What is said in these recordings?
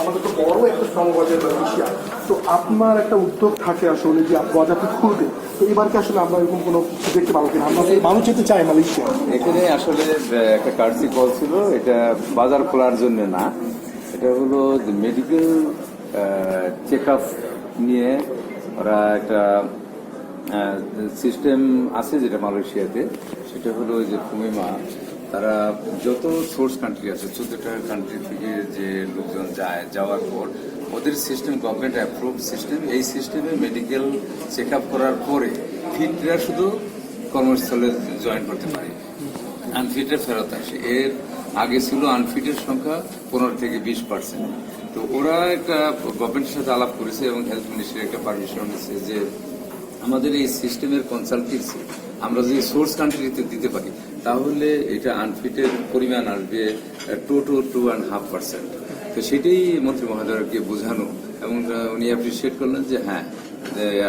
আমাদের তো বড় একটা তো আপনার একটা উদ্যোগ থাকে আসলে যে তো এবার কি আসলে আমরা এরকম কোনো আমরা চাই এখানে আসলে একটা কার্সি কল ছিল। এটা বাজার খোলার জন্য না। এটা হলো মেডিকেল চেক আপ নিয়ে ওরা একটা সিস্টেম আছে যেটা মালয়েশিয়াতে, সেটা হলো ওই যে ফুমিমা তারা যত সোর্স কান্ট্রি আছে, চোদ্দটা কান্ট্রি থেকে যে লোকজন যায়, যাওয়ার পর ওদের সিস্টেম গভর্নমেন্ট অ্যাপ্রুভ সিস্টেম এই সিস্টেমে মেডিকেল চেক আপ করার পরে ফিটরা শুধু কর্মস্থলে জয়েন করতে পারে। আনফিটের ফেরত আসে। এর আগে ছিল আনফিটের সংখ্যা পনেরো থেকে বিশ পার্সেন্ট তো ওরা একটা গভর্নমেন্টের সাথে আলাপ করেছে এবং হেলথ মিনিস্ট্রি একটা পারমিশন দিচ্ছে যে আমাদের এই সিস্টেমের কনসালটেন্সি আমরা যদি সোর্স কান্ট্রিতে দিতে পারি, তাহলে এটা আনফিটের পরিমাণ আসবে two to two and half percent তো সেটাই মন্ত্রী মহোদয়কে বোঝানো এবং উনি অ্যাপ্রিসিয়েট করলেন যে হ্যাঁ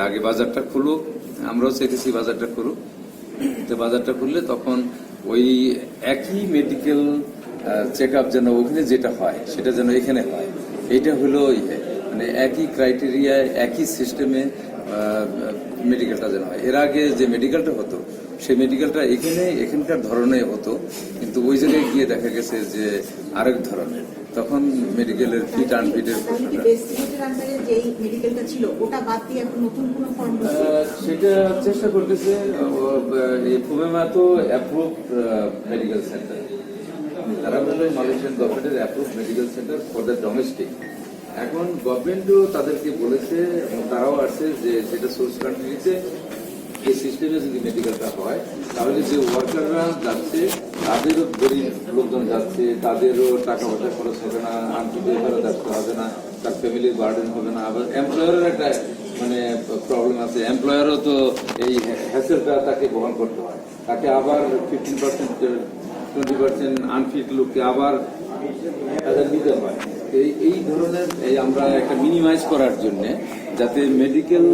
আগে বাজারটা খুলুক আমরাও চাইতেছি বাজারটা খুলুক। তো বাজারটা খুললে তখন ওই একই মেডিকেল চেক আপ যেন ওখানে যেটা হয়, সেটা যেন এখানে হয়। এইটা হলো ইয়ে মানে একই ক্রাইটেরিয়ায় একই সিস্টেমে মেডিকেলটা যেন হয়। এর আগে যে মেডিকেলটা হতো সেই মেডিকেলটা এখানে এখানকার ধরনের হতো কিন্তু ওই জায়গায় গিয়ে দেখা গেছে যে আরেক ধরনের। তখন মেডিকেলের ফিট আনফিটের সেটা চেষ্টা করতেছে তো অ্যাপ্রুভ মেডিকেল সেন্টার তারা মালয়েশিয়ান গভর্নমেন্টের approve medical centre for the domestic এখন গভর্নমেন্টও তাদেরকে বলেছে এবং তারাও আসছে যে সেটা সোর্স কান্ট্রিতে এই সিস্টেমে যদি মেডিকেলটা হয়, তাহলে যে ওয়ার্কাররা যাচ্ছে, তাদেরও গরিব লোকজন যাচ্ছে, তাদেরও টাকা পয়সা খরচ হবে না আনফিটে ফেরত আসতে হবে না, তার ফ্যামিলির বার্ডেন হবে না। আবার এমপ্লয়ারের একটা মানে প্রবলেম আছে। এমপ্লয়ারও তো এই হ্যাসেলটা তাকে বহন করতে হয়। তাকে আবার fifteen percent twenty percent unfit লোককে আবার তাদের নিতে হয়। এই এই ধরনের এই আমরা একটা মিনিমাইজ করার জন্য যাতে মেডিকেল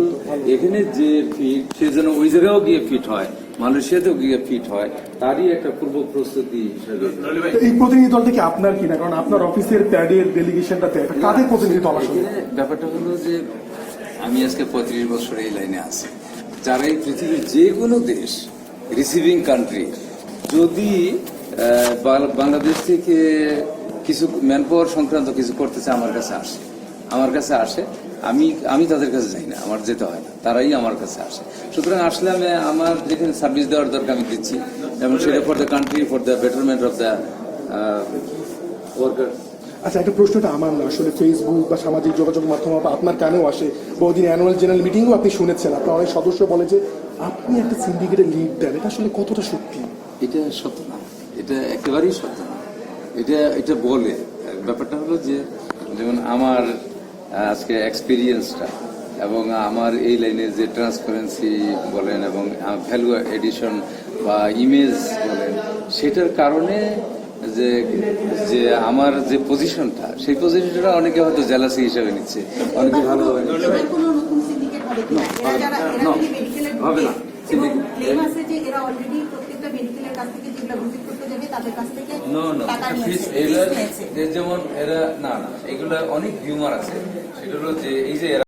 এখানে যে ফিট সে যেন ওই জায়গায়ও গিয়ে ফিট হয় মালয়েশিয়াতেও গিয়ে ফিট হয় তারই একটা পূর্ব প্রস্তুতি হিসেবে। এই প্রতিনিধি দলটা কি আপনার কিনা কারণ আপনার অফিসের প্যাডের ডেলিগেশনটাতে কাদের প্রতিনিধি দল আসলে? ব্যাপারটা হলো যে আমি আজকে পঁয়ত্রিশ বছর এই লাইনে আছি। যারা এই পৃথিবীর যে কোনো দেশ রিসিভিং কান্ট্রি যদি বাংলাদেশ থেকে কিছু ম্যান পাওয়ার সংক্রান্ত কিছু করতেছে আমার কাছে আসে। আমার কাছে আসে। আমি আমি তাদের কাছে যাই না। আমার যেতে হয় না। তারাই আমার কাছে আসে। সুতরাং আসলে আমি আমার যেখানে সার্ভিস দেওয়ার দরকার আমি দিচ্ছি। যেমন সেটা for the country for the betterment of the worker আচ্ছা একটা প্রশ্নটা আমার না। আসলে ফেসবুক বা সামাজিক যোগাযোগ মাধ্যম বা আপনার কানেও আসে। বহুদিন অ্যানুয়াল জেনারেল মিটিংও আপনি শুনেছেন। আপনার অনেক সদস্য বলে যে আপনি একটা সিন্ডিকেটের লিড দেন। এটা আসলে কতটা সত্যি? এটা সত্য না। এটা একেবারেই সত্য না। এটা এটা বলে। ব্যাপারটা হলো যে যেমন আমার আজকে এক্সপিরিয়েন্সটা এবং আমার এই লাইনে যে ট্রান্সপারেন্সি বলেন এবং ভ্যালু এডিশন বা ইমেজ বলেন সেটার কারণে যে যে আমার যে পজিশনটা সেই পজিশনটা অনেকে হয়তো জেলাসি হিসাবে নিচ্ছে। অনেকে মেডিকেলের হবে না। Syndicate- ক্লেম আছে যে এরা অলরেডি প্রত্যেকটা মেডিকেলের কাছ থেকে যেগুলো ভিজিট করতে যাবে তাদের কাছ থেকে নো নো টাকা নিয়েছে এরা fees নিয়েছে। যে যেমন এরা না না এগুলো অনেক হিউমার আছে সেগুলো হলো যে এই যে এরা